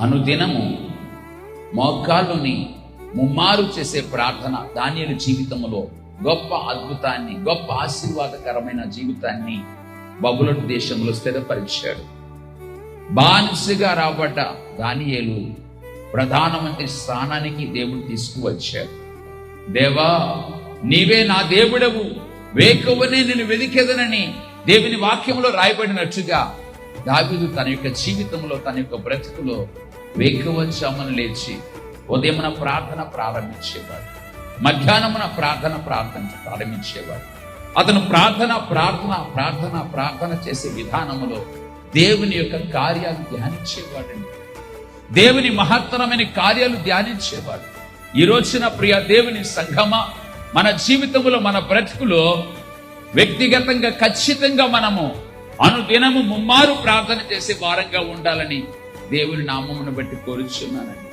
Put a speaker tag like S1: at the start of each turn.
S1: అనుదినము మోకాళ్ళుని ముమ్మారు చేసే ప్రార్థన దానియలు జీవితంలో గొప్ప అద్భుతాన్ని గొప్ప ఆశీర్వాదకరమైన జీవితాన్ని బబులటు దేశంలో స్థిరపరిచాడు. బానిసగా రాబడ్డ దానియేలు ప్రధానమంత్రి స్థానానికి దేవుడు తీసుకువచ్చాడు. దేవా నీవే నా దేవుడవు వేకువనే నేను వెదికెదనని దేవుని వాక్యంలో రాయబడినట్టుగా దావీదు తన యొక్క జీవితంలో తన యొక్క బ్రతుకులో వేకువచ్చామని లేచి ఉదయమున ప్రార్థన ప్రారంభించేవాడు మధ్యాహ్నమున ప్రార్థన ప్రార్థన ప్రారంభించేవాడు. అతను ప్రార్థన ప్రార్థన ప్రార్థన ప్రార్థన చేసే విధానములో దేవుని యొక్క కార్యాలు ధ్యానించేవాడండి. దేవుని మహత్తరమైన కార్యాలు ధ్యానించేవాడు. ఈ రోజున ప్రియ దేవుని సంఘమా మన జీవితంలో మన బ్రతుకులో వ్యక్తిగతంగా ఖచ్చితంగా మనము అనుదినము ముమ్మారు ప్రార్థన చేసే వారంగా ఉండాలని దేవుని నామమును బట్టి కోరుచున్నానండి.